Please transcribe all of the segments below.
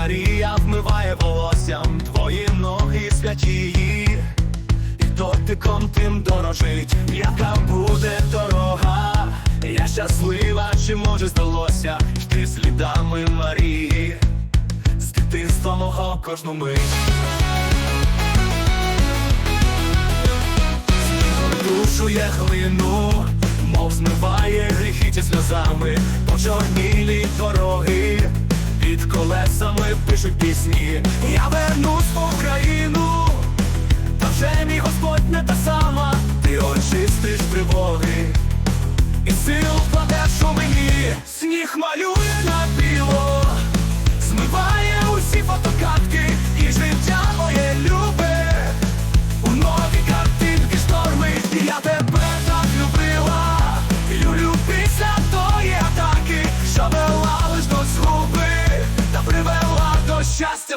Марія вмиває волоссям твої ноги святії, і дотиком тим дорожить, яка буде дорога. Я щаслива, чи може здалося йти слідами Марії, з дитинства мого кожну мить. Душує глину, мов змиває гріхи ті сльозами, почорнілі дороги, під колесами пишуть пісні. Я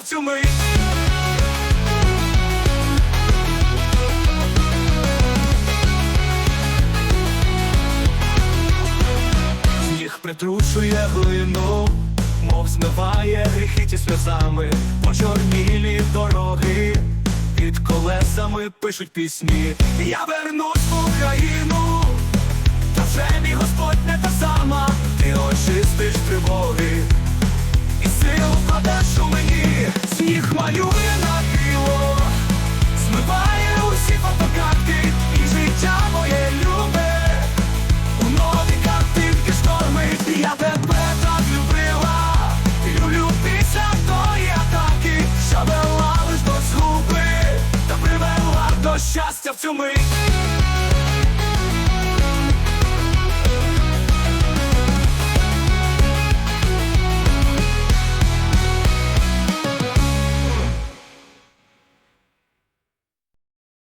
в цю мить. Сніг притрушує глину, мов змиває гріхи ті сльозами, почорнілі дороги, під колесами пишуть пісні. Я вернусь в Україну, та вже мій Господь не та щастя в цю мить.